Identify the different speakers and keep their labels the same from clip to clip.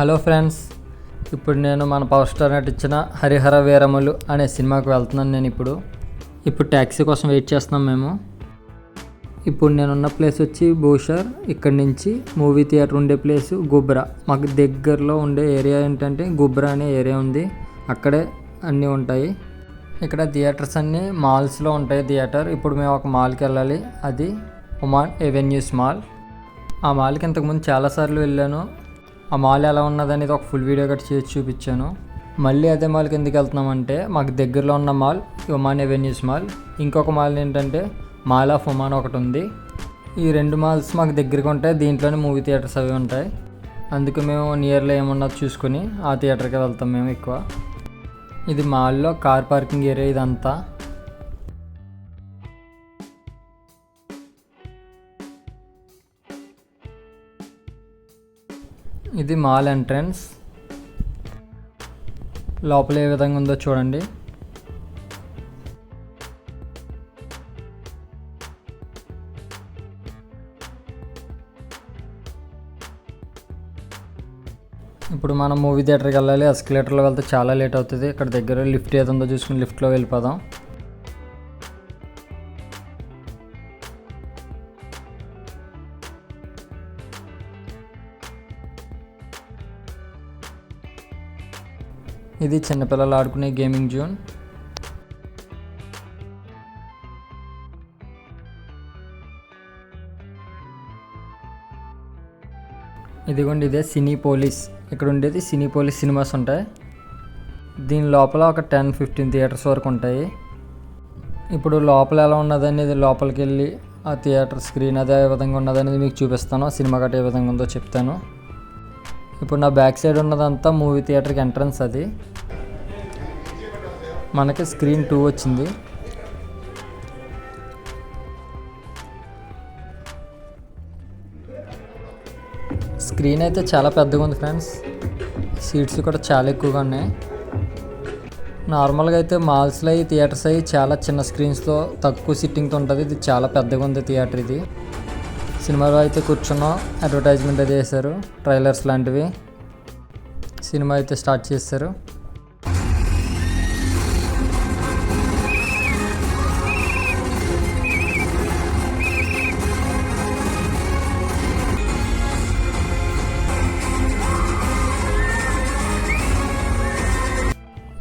Speaker 1: Hello friends ఇప్పుడు నేను మన పవర్ స్టార్ నటించిన హరిహర వీరములు అనే సినిమాకి వెళ్తున్నాను నేను ఇప్పుడు. ఇప్పుడు ట్యాక్సీ కోసం వెయిట్ చేస్తున్నాం మేము. ఇప్పుడు నేనున్న ప్లేస్ వచ్చి భూషర్ ఇక్కడ నుంచి మూవీ థియేటర్ ఉండే ప్లేస్ గుబ్రా. మాకు దగ్గరలో ఉండే ఏరియా ఏంటంటే గుబ్రా అనే ఏరియా ఉంది. అక్కడే అన్నీ ఉంటాయి. ఇక్కడ థియేటర్స్ అన్నీ మాల్స్లో ఉంటాయి థియేటర్. ఇప్పుడు మేము ఒక మాల్కి వెళ్ళాలి. అది ఉమాన్ ఎవెన్యూస్ మాల్. ఆ మాల్కి ఇంతకుముందు చాలాసార్లు వెళ్ళాను. ఆ మాల్ ఎలా ఉన్నది అనేది ఒక ఫుల్ వీడియో కట్ చేసి చూపించాను. మళ్ళీ అదే మాల్కి ఎందుకు వెళ్తున్నామంటే మాకు దగ్గరలో ఉన్న మాల్ ఉమాన్ ఎవెన్యూస్ మాల్. ఇంకొక మాల్ ఏంటంటే మాల్ ఆఫ్ ఉమాన్ ఒకటి ఉంది. ఈ రెండు మాల్స్ మాకు దగ్గరగా ఉంటాయి. దీంట్లోనే మూవీ థియేటర్స్ అవి ఉంటాయి. అందుకు మేము నియర్లో ఏమున్నదో చూసుకొని ఆ థియేటర్కి వెళ్తాం మేము ఎక్కువ. ఇది మాల్లో కార్ పార్కింగ్ ఏరియా ఇదంతా. ఇది మాల్ ఎంట్రన్స్. లోపల ఏ విధంగా ఉందో చూడండి. ఇప్పుడు మనం మూవీ థియేటర్కి వెళ్ళాలి. ఎస్కలేటర్లో వెళ్తే చాలా లేట్ అవుతుంది. ఇక్కడ దగ్గర లిఫ్ట్ ఏదో ఉందో చూసుకుని లిఫ్ట్లో వెళ్ళిపోదాం. ఇది చిన్నపిల్లలు ఆడుకునే గేమింగ్ జోన్ ఇదిగోండి ఇదే సినీ పోలీస్ ఇక్కడ ఉండేది సినీ పోలీస్ సినిమాస్ ఉంటాయి. దీని లోపల ఒక టెన్ ఫిఫ్టీన్ థియేటర్స్ వరకు ఉంటాయి. ఇప్పుడు లోపల ఎలా ఉన్నది అనేది లోపలికి వెళ్ళి ఆ థియేటర్ స్క్రీన్ అదే విధంగా ఉన్నది అనేది మీకు చూపిస్తాను. సినిమా గట్ట ఏ విధంగా ఉందో చెప్తాను. ఇప్పుడు నా బ్యాక్ సైడ్ ఉన్నదంతా మూవీ థియేటర్కి ఎంట్రన్స్ అది. మనకి స్క్రీన్ టూ వచ్చింది. స్క్రీన్ అయితే చాలా పెద్దగా ఉంది ఫ్రెండ్స్. సీట్స్ కూడా చాలా ఎక్కువగా ఉన్నాయి. నార్మల్గా అయితే మాల్స్లో ఈ థియేటర్స్ అవి చాలా చిన్న స్క్రీన్స్తో తక్కువ సిట్టింగ్తో ఉంటుంది. ఇది చాలా పెద్దగా ఉంది థియేటర్ ఇది. సినిమాలో అయితే కూర్చున్నాం. అడ్వర్టైజ్మెంట్ అది చేశారు. ట్రైలర్స్ లాంటివి సినిమా అయితే స్టార్ట్ చేస్తారు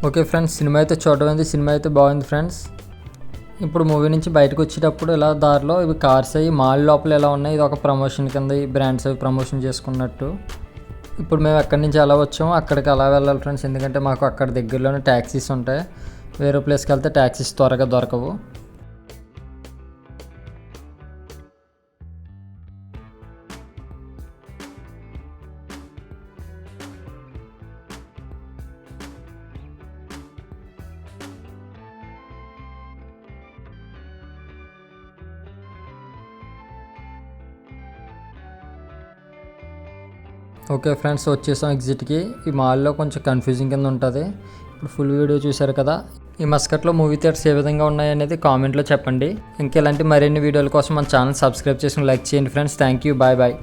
Speaker 1: ఓకే ఫ్రెండ్స్ సినిమా అయితే చూడడం సినిమా అయితే బాగుంది ఫ్రెండ్స్ ఇప్పుడు మూవీ నుంచి బయటకు వచ్చేటప్పుడు ఇలా దారిలో ఇవి కార్స్ అవి మాల్ లోపల ఎలా ఉన్నాయి ఇది ఒక ప్రమోషన్ కింద ఈ బ్రాండ్స్ అవి ప్రమోషన్ చేసుకున్నట్టు. ఇప్పుడు మేము ఎక్కడి నుంచి ఎలా వచ్చామో అక్కడికి అలా వెళ్ళాలి ఫ్రెండ్స్ ఎందుకంటే మాకు అక్కడ దగ్గరలోనే ట్యాక్సీస్ ఉంటాయి. వేరే ప్లేస్కి వెళ్తే ట్యాక్సీస్ త్వరగా దొరకవు. ఓకే ఫ్రెండ్స్ వచ్చేసాం ఎగ్జిట్కి. ఈ మాల్లో కొంచెం కన్ఫ్యూజింగ్ కింద ఉంటుంది. ఇప్పుడు ఫుల్ వీడియో చూశారు కదా. ఈ మస్కట్లో మూవీ థియేటర్స్ ఏ విధంగా ఉన్నాయి అనేది కామెంట్లో చెప్పండి. ఇంకా ఇలాంటి మరిన్ని వీడియోల కోసం మన ఛానల్ సబ్స్క్రైబ్ చేసుకుని లైక్ చేయండి friends. Thank you bye bye